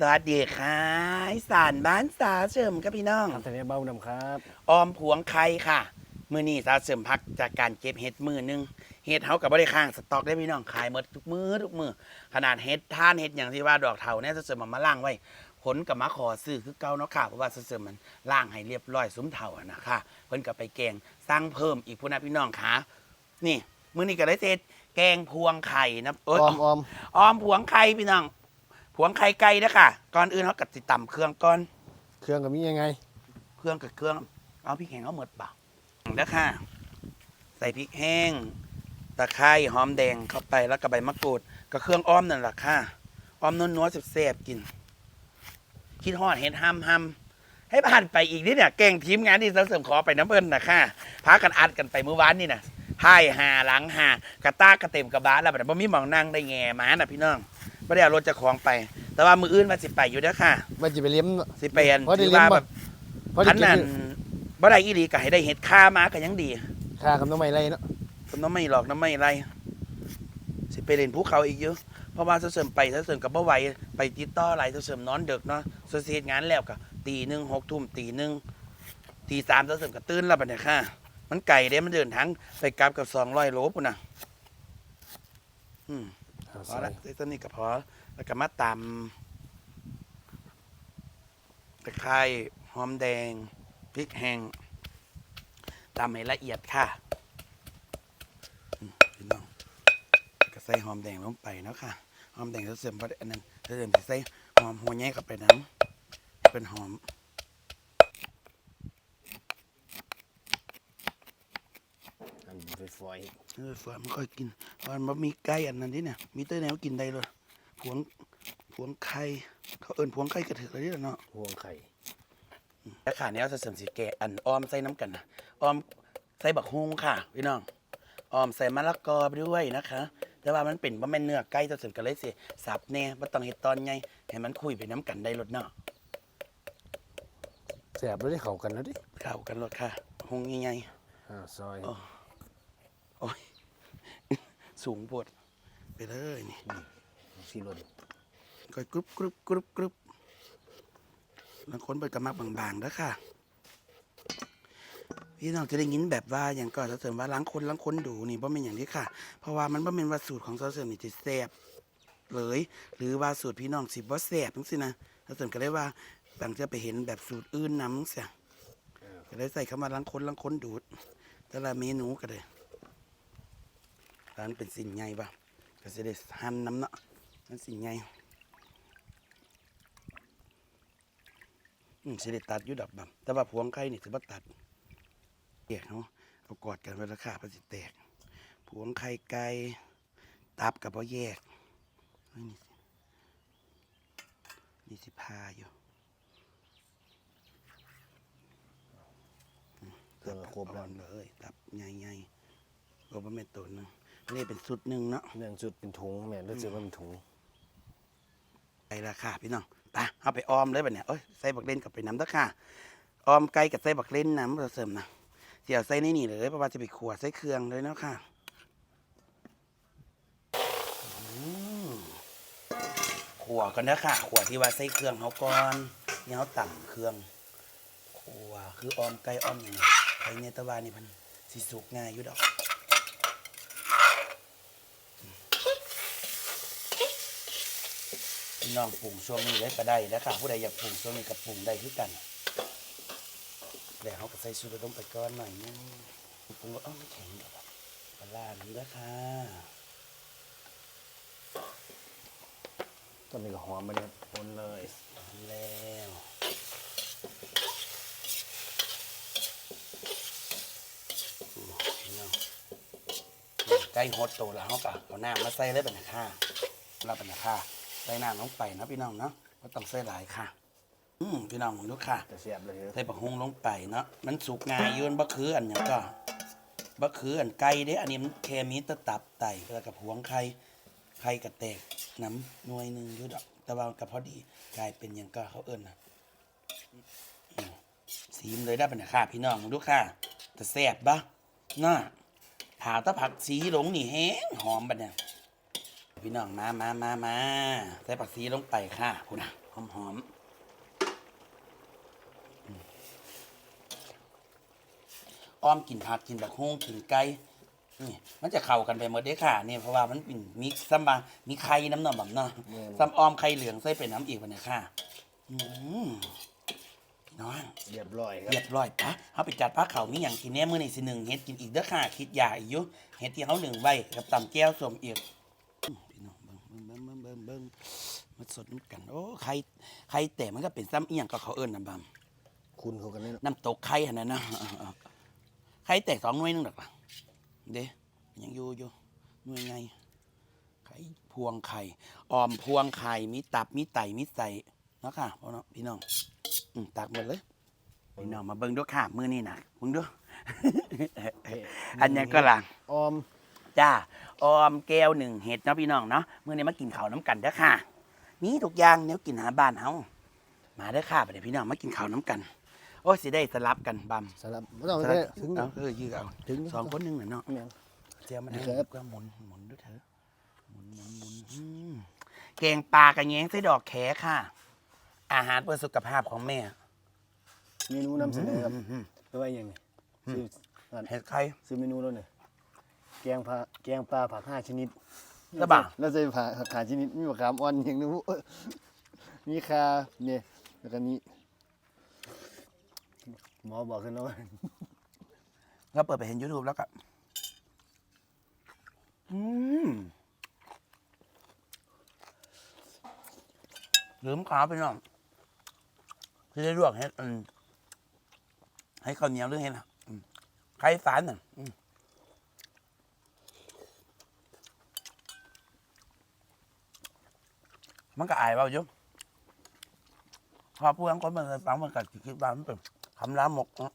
สวัสดีค่ะอีสานบ้านสาเฉิมครับพี่น้องทำทะเลเบ้าดำครับ ออมผวงไข่ค่ะ มือนี้สาเฉิมพักจากการเก็บเห็ดมือหนึงเห็ดเฮากับบริข้างสต็อกได้พี่น้องขายหมดทุกมือทุกมือขนาดเห็ดท่านเห็ดอย่างที่ว่าดอกเถาเนี่ยสาเฉิมเอามาล่างไว้ผลกับมาขอซื้อคือเก่าเนาะค่ะเพราะว่าสาเฉิมมันล่างให้เรียบร้อยซุ้มเถาอะนะคะเพิ่นกับไปแกงสร้างเพิ่มอีกพูนะพี่น้องค่ะนี่มือนี้ก็ได้เสร็จแกงพวงไข่นะเอ้ยออมออมออมผวงไข่พี่น้อง ผวงไข่ไก่นะค่ะก่อนอื่นเขากัดติดต่ำเครื่องก่อน เครื่องกับมียังไง เครื่องกับเครื่อง เอาพริกแห้งเอาหมดเปล่าแล้วค่ะ ใส่พริกแห้ง ตะไคร้หอมแดงเข้าไปแล้วก็ใบมะกรูดกับเครื่องอ้อมนั่นแหละค่ะ อ้อมนัวๆแซ่บๆกิน คิดฮอดเห็ดห้ำห้ำให้ผ่านไปอีกนิดเนี่ยเก่งทีมงานที่เสริมขอไปน้ำเพิ่นนะค่ะพากันอัดกันไปเมื่อวานนี่นะพ่ายหาหลังหากระตากกระเต็มกระบะแล้วแบบบ่มีหมองนั่งได้แง่มาน่ะพี่น้อง ไม่ได้เอารถเจะของไป แต่ว่ามืออื่นมาสิไปอยู่เด้อค่ะว่าจะไปเลี้ยม สิไปอันเพราะได้ถือเลี้ยงว่าบ่ แบบเพราะอัจะนกินนั้นบ่ได้อีหลีก็ให้ได้เห็ดค่ามาก็ยังดีค่ากับน้ำไม่ไรเนาะผมน้ำไม่หลอกน้ำไม่ไร สิไปเล่นภูเขาอีกเยอะเพราะว่าเสริมไปเสริมกับบ่ไหวไปติดต่อหลายเสริมนอนดึกเนาะเสริมงานแล้วก็ตีหนึ่งหกทุ่มตีหนึ่งตีสามเสริมก็ตื่นแล้วบัดเนี่ยค่ะ มันไก่เด้มันเดินทางไปกลับกับสองร้อยโลปุ่นน่ะอืมเอา พอใส่ละไอ้ต้นนี้ก็พอแล้วก็มาตำตะไคร้หอมแดงพริกแห้งตำให้ละเอียดค่ะพี่น้องก็ใส่หอมแดงลงไปเนาะค่ะหอมแดงเสริมพออันนั้นเสริมใส่หอมหัวใหญ่เข้าไปน้ำเป็นหอม อันไฟฟอยเออฝาไม่ค่อยกินเพราะมันบ่มีไก่อันนั้นนี่เนี่ยมีเต้ยแนวกินได้เลยผวงผวงไข่เขาเอิ้นผวงไข่กระเถือกเลยนี่แหละเนาะห่วงไข่แล้วขาเนี้ยจะเสริมสีแกะอันออมใส่น้ำกันนะออมใส่บักฮุงค่ะพี่น้องออมใส่มะละกอไปด้วยนะคะ แต่ว่ามันเป็นว่าแม่นเนื้อไก่จะเสริมกันเลยสิสับแน่บ่ต้องเฮ็ดตอนไงให้มันคุยไปน้ำกันได้รสเนาะแสบแล้วได้เข้ากันแล้วดิเข้ากันรสค่ะฮุงใหญ่อ่าซอย อ๋อๆ โอ้ยสูงปวดไปเลยนี่สีรนก็กรุบกรุบกรุบกรุบบางคนเปิดกระมักบางๆแล้วค่ะ พี่น้องจะได้ยินแบบว่าอย่างก่อนเสริมว่าล้างคนล้างคนดูนี่บ่เป็นอย่างนี้ค่ะ เพราะว่ามันบ่เป็นว่าสูตรของเสริมนี่จะแซ่บเลย หรือว่าสูตรพี่น้องสิบ่แซ่บจังซี่นะเสริมก็ได้ว่าบางจะไปเห็นแบบสูตรอื่นนำเสียก็ได้ใส่คำว่าล้างคนล้างคนดูดแต่ละเมนูก็ได้ ร้านเป็นสิ่งใหญ่ปะก็จะได้หั่นน้ำเนาะนั่นสิ่งใหญ่อืมสิได้ตัดอยู่ดอกบํแต่ว่าพวงไข่นี่สิบ่ตัดแยกเขาะเอากอดกันไว้ราคามันสิแตกพวงไข่ไก่ตับกับบ่แยกนี่สินี่สิพาอยู่เครื่องครบแล้วเลย ตับใหญ่ๆก็บ่แม่นตัวนึง นนี่เป็นสุดหนึ่งเนาะเรื่องจุดเป็นถุงแม่รู้สึกว่าเป็นถุงไก่ราคาพี่น้องไปเอาไปออมเลยบัดเนี่ยเอ้ยใส่บักเล่นกับไปน้ำตะค่ะออมไก่กับใส่บักเล่นน้ำเราเสริมนะเดี๋ยวใส่ในนี่เลยเพราะว่าจะไปขัวใส่เครื่องเลยเนาะค่ะอืมขัวกันนะค่ะขัวที่ว่าใส่เครื่องเขาก่อนเนี่ยเขาต่ำเครื่องขัวคือออมไก่ออมอย่างนี้ไก่เนตะวานี่มันสิสุกง่ายอยู่ดอก พี่น้องปรุงช่วงนี้ได้ก็ได้แล้วค่ะผู้ใดอยากปรุงช่วงนี้ก็ปรุงได้คือกันแล้วเขาก็ใส่ชูรสลงไปก้อนหน่อยนึงปรุงรสอ้าวไม่แข็งดอกปลาร้านี้แล้วค่ะตอนนี้ก็หอมมาเนี่ยคนเลยแล้วอืมพี่น้องใกล้ฮดโตแล้วเขาก็เอาน้ำมาใส่เลยเป็นนะค่ะรับเป็นนะค่ะ ใส่น้ำลงไปนะพี่น้องเนาะก็ต้องใส่หลายค่ะ อืมพี่น้องมองดูค่ะจะเสียบเลยใส่ผักฮุ้งลงไปเนาะมันสุกง่ายอยืนบะคืออันหยังก็บะคืออันไก่เด้อันนี้มันแค่มีแตะตับไตแล้วกับพวงไข่ไข่กระแตกน้ำหน่วยหนึ่งอยู่ดอกแต่ว่าก็พอดีกลายเป็นหยังก็เขาเอิ้นนะอืมสีมเลยได้เป็นค่ะ พี่น้องดูค่ะแต่แซ่บปะน่าถาตะผักสีหลงนี่แห้งหอมบัดเนี่ย พี่น้องมามามามาใส่ผักสีลงไปค่ะพูดนะหอมหอมๆอืมอ้อมกินผักกินแบบฮุ้งกินไก่นี่มันจะเข้ากันไปหมดเด้อค่ะนี่เพราะว่ามันเป็นมีซัมบามีไข่น้ำหนอมแบบเนาะซัมออมไข่เหลืองใส่เป็นน้ำอีกวันนี้ค่ะอืมน้องเรียบร้อยครับเรียบร้อยปะเขาไปจัดผ้าเขาวมีอย่างกินแน่มื้อนี้สิหนึ่งเฮ็ดกินอีกเด้อค่ะคิดยาอีกอยู่เฮ็ดที่เขาหนึ่งไว้กับตำแก้วสมอีกอืมพี่น้องเบิ่ง เบิ่งเบิ่งเบิ่งเบิ่งมาสดน้ำกัน โอ้ไข่ไข่แต่มันก็เป็นซ้ำอีหยังก็เขาเอิ้นนะบัมคุณเขากันนี่เนาะน้ำตกไข่หั่นน่ะนะไข่แต่สองหน่วยหนึงดอกล่ะเด้ยังอยู่อยู่หน่วยไงไข่พวงไข่ออมพวงไข่มีตับมีไตมีใส่เนาะค่ะพ่อเนาะพี่น้องอืมตักหมดเลยพี่น้องมาเบิ่งด้วยค่ะมือนี่นะเบิ่งด้วย อันนี้ก็ล่ะออม จ้าออมแก้วหนึ่งเห็ดเนาะพี่น้องเนาะมื้อนี้มากินข้าวน้ำกันเด้อค่ะ มีทุกอย่างแนวกินหาบ้านเฮามาเด้อค่ะบัดนี้พี่น้องมากินข้าวน้ำกัน โอ้สิได้สลับกันบัมสลับไม่ต้องสไปลัได้บถึงเอาเออยื้อเอาถึงสองคนหนึงน่ะเนาะแม่น เจียวมันให้ครับ ก็หมุนหมุนด้วยเถอะหมุนหมุนหมุนอืมแกงปลากระแยงไส้ดอกแขค่ะ อาหารเพื่อสุขภาพของแม่เมนูนำเสนอครับอืมอืมไปไว้ยังไงซื้อนั่นเห็ดไข่ ซื้อเมนูแล้วเนี่ย แกงปลาแกงปลาผักห้าชนิดแล้วบ่า แล้วใส่ผักผักห้าชนิดมีมะขามอ่อนอย่างนึงเอ้ยมีคาเนี่ยแล้วก็มีหมอบอกขึ้นแล้วว่าก็เปิดไปเห็น YouTube แล้วก็อืมลืมขาวไปหน่อยคือได้ลวกเห็ดอืมให้ข้าวเหนียวหรือเห็ดล่ะอืมไข่ฝานน่ะอืม มันก็อายเบาอยู่พอพูดทั้งคนมันเลยฟังมันก็สิคิดว่ามันเป็นคำลามกเนะ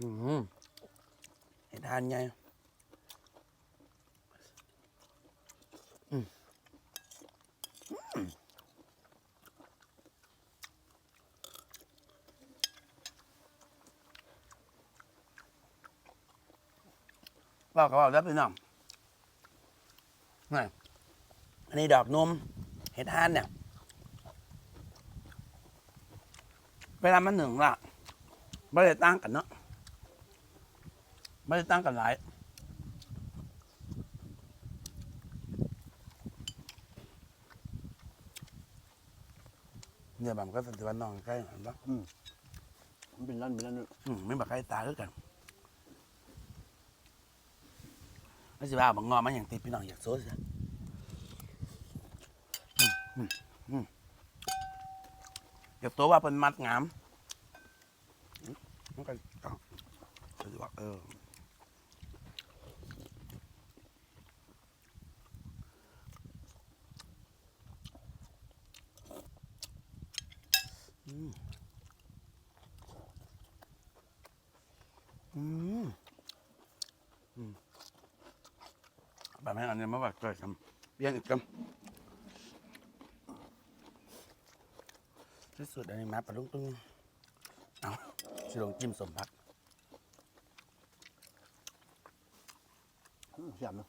อืมเห็ดทานไงอืมอืมบอกก็บอกแล้วพี่น้อง อันนี้ดอกนมเห็ดทานเนี่ย เวลามันหนึ่งละไม่ได้ตั้งกันเนาะไม่ได้ตั้งกันหลายเนี่ยแบบก็สันติวันนองใกล้เห็นปะมันเป็นร้านเป็นร้านเนอะอืมไม่แบบใกล้ตาด้วยกัน ไม่สิว่าบังงอมันอย่างติดพี่น้องอยากโซ่สิอืมอืมอืมอยากตัวว่าเป็นมัดงามมันก็เอาก็สิว่าเอออืมอืมอืม แบบนี้อันนี้มาแบบเกิดทำเบี้ยงอีกคำที่สุดอันนี้มาปลาลุงตุ้งเอาชิลงจิ้มสมพักอืมแซ่บเนอะ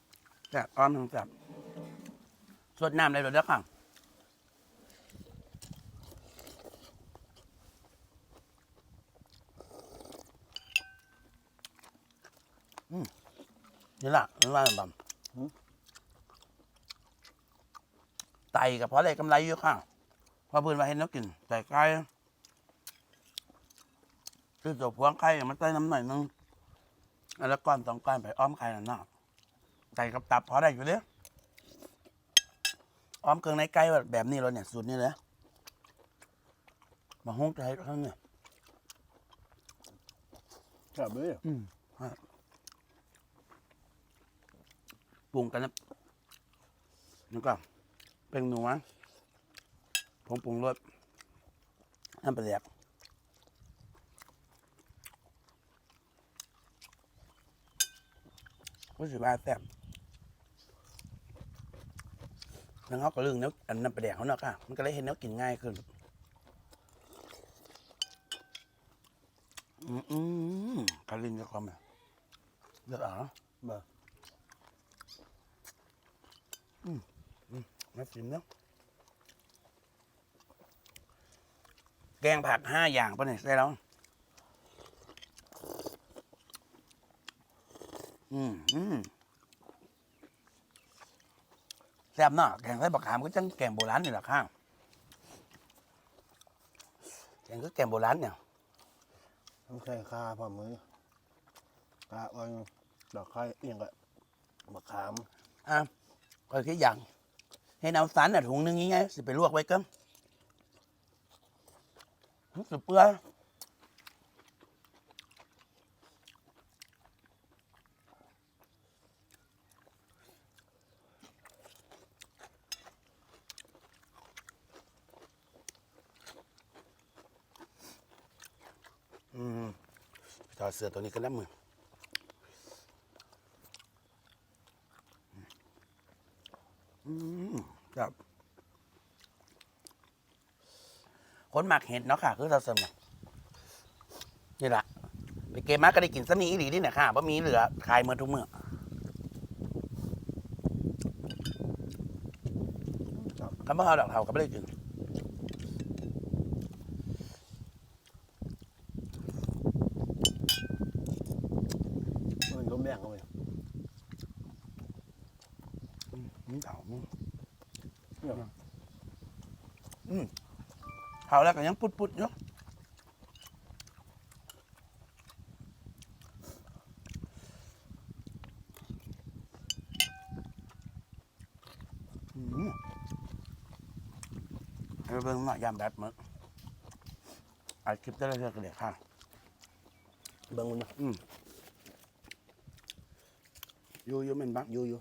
แซ่บอ้อมทั้งแซ่บสดน้ำเลยเหรอเด้อค่ะอืมนี่ล่ะนี่ว่าบำ ไตกับเพราะอะไรกำไรอยู่ค่ะเพอเพื่อนมาเห็นแล้วกินไต่ไก่คือตัวพวงไข่มันใต้น้ำหน่อยนึงแล้วก้อนสองก้อนไปอ้อมไข่นั่นน่ะไก่กับตับพอได้อยู่เด้ออ้อมเครื่องในไก่แบบนี้เลยเนี่ยสูตรนี้เลยมาห้องใจข้างเนี่ยแซ่บเลยอืม ปรุงกันแล้วแล้วก็เป็นหนูนะผงปรุงรสน้ำปลาแดกรู้สึกว่าแซ่บแล้วเขาก็เรื่องเนื้ออันน้ำปลาแดกเขาเนาะค่ะ มันก็เลยเห็นเนื้อกินง่ายขึ้น อืมอืมกาลินกับความแบบเลือกเอะ บ่มาชิมเนาะแกงผักห้าอย่างป่ะเนี่ยใช่แล้ว อืมอืมแซ่บเนาะแกงไส้บักขามก็จังแกงโบราณนี่แหละข้างแกงก็แกงโบราณเนี่ยต้องใส่ข้าพร้อมมือปลาอ่อนดอกไข่เอียงกับมะขามอะ ก็คืออย่าง ให้น้ำสันอะถุงนึงงี้ไงสิไปลวกไว้กันสุดเปื่อยอืมถอดเสื้อตัวนี้กันแล้วมือ อืม ครับคนหมักเห็ดเนาะค่ะ คือเราเสริมเนี่ยนี่แหละไปเกมมาก็ได้กินสนีอีหลีนี่เนี่ยค่ะว่ามีเหลือขายเมื่อทุกเมื่อคำว่าเอาดอกเทาก็ไม่ได้กินมันล้มแดงเข้าไป นี่เถามึง เนี่ย อืมเถาแล้วก็ยังปุดๆเนาะอืมเอาเบิ่งหน่อยยามแบดมึงอัดคลิปได้เลยก็เดี๋ยวค่ะเบิ่งมันนะอยู่อยู่แมันบักอยู่อยู่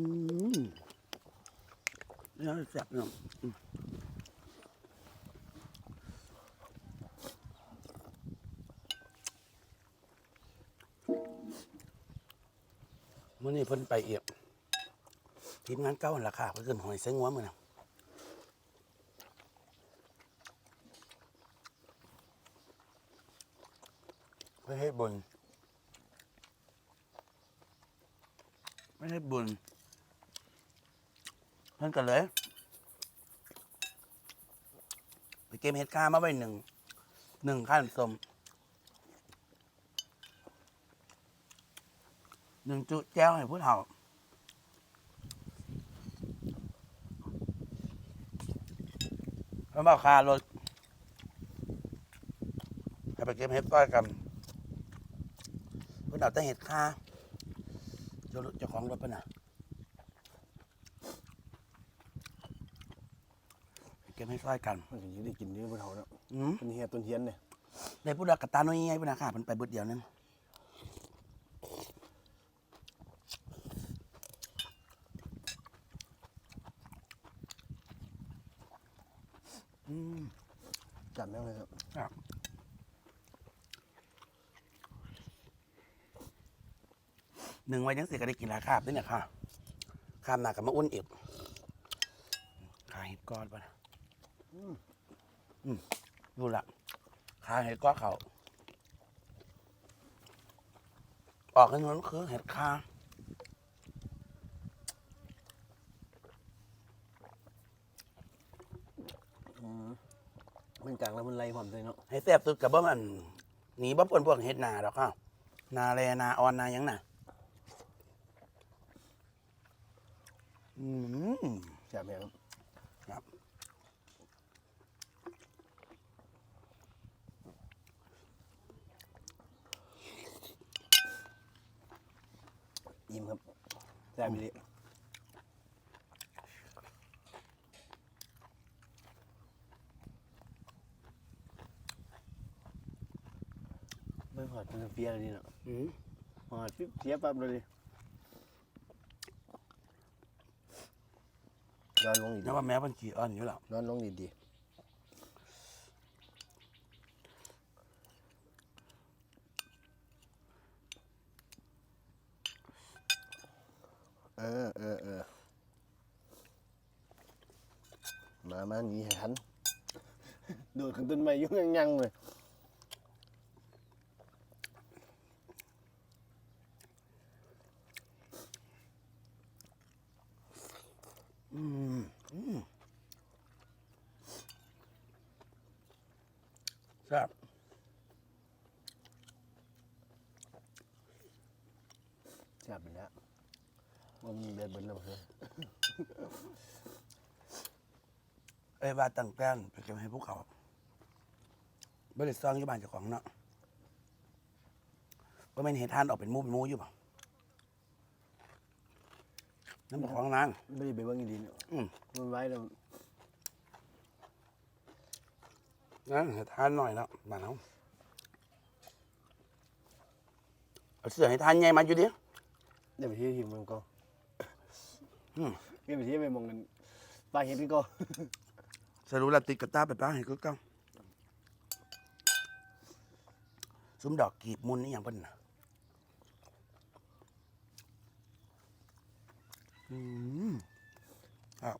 อืมเนี่ยแซ่บเนาะมื่อนี้เพิ่นไปเอียบทีมงานเก้าราคาเพิ่นขึ้นหอยเส้งหัวมือนะเพื่อให้บุญไม่ให้บุญ เพิ่นกันเลยไปเกมเฮ็ดค่ามาไว้หนึ่งหนึ่งขั้นสมหนึ่งจุแจ้วให้ผู้เฒ่าแล้วมาคารถให้ไปเก็บเห็ดต้อยกันเพื่อนเอาแต่เห็ดค่าเจ้าเจ้าของรถเพื่อนน่ะไปเก็บเห็ดต้อยกันมันถึงจะได้กินเนื้อบนเขาเนาะอืมเป็นเฮียต้นเฮียนเนี่ยได้พูดกระตาน้อยไงเพื่อนนะค่ะมันไปเบิดเดียวนึงอืมจัดแม่งเลยครับหนึ่งไว้ยังสิก็ได้กินหลายคาบด้วยเนี่ยค่ะคาบหนักกับมาอ้วนอีกขาเห็ดก้อนป่ะนะอืม ดูละขาเห็ดก้อนเขาออกกันนั้นคือเห็ดคาอืมมันกลางแล้วมันไล่ผมเลยเนาะให้แซ่บสุดกับว่ามันหนีบ่ปนพวกเห็ดนาดอกค่ะนาแลนาออนนาหยังน่ะอืมจัดแม่งครับครับ อิ่มครับแซ่บดีเบิ่งหอดมันเฟียเลยนี่เนาะอืมหอดปิ๊บเสียปั๊บเลยดินอนลงอีกแล้วว่าแม้มันขี่อ่อนอยู่แล้วนอนลงดีดี เออเออเออมามาหนีหันโดดขึ้นต้นไม้ยุ่งยังๆเลยอืมอืมครับจับไปแล้ มันเดินบนลำเพื่อเอ้ยว่าตั้งแป้นไปเก็บให้พวกเขาบริษัทอยู่บ้านเจ้าของเนาะก็ไม่นเห็นทานออกเป็นหมูเป็นหมูอยู่เปล่าน้ำของนาง ไม่ได้ไปเบิ่งอีดีเนาะอืม มันไว้แล้วนั่นให้ทานหน่อยเนาะบ้านเขาเอาเสื้อให้ทานใหญ่มาอยู่ดิ เดี๋ยวไปเที่ยวหิมมันก็อืม เดี๋ยวไปเที่ยวไปมองกันปลาเห็ดกันก็สรุปแล้วติดกระตาไปป้าให้ก็เก้าซุ้มดอกกีบมุนนี่อย่างเพิ่นน่ะอืมครับ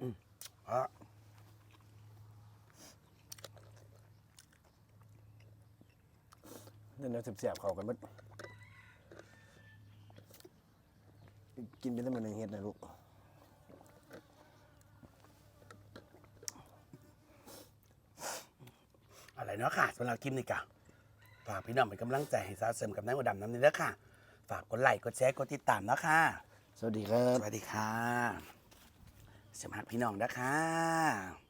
อืม อะนั่นเราเสียบๆเข้ากันหมดกินไปแล้วมันยังเห็ดนะลูกอะไรเนาะค่ะสำหรับคลิปนี้กะฝากพี่น้องเป็นกำลังใจให้สาวเสริมกับนายหัวดำน้ำนี้เด้อค่ะ ฝากกดไลค์กดแชร์กดติดตามเนาะค่ะ สวัสดีครับ สวัสดีค่ะสมัครพี่น้องนะคะ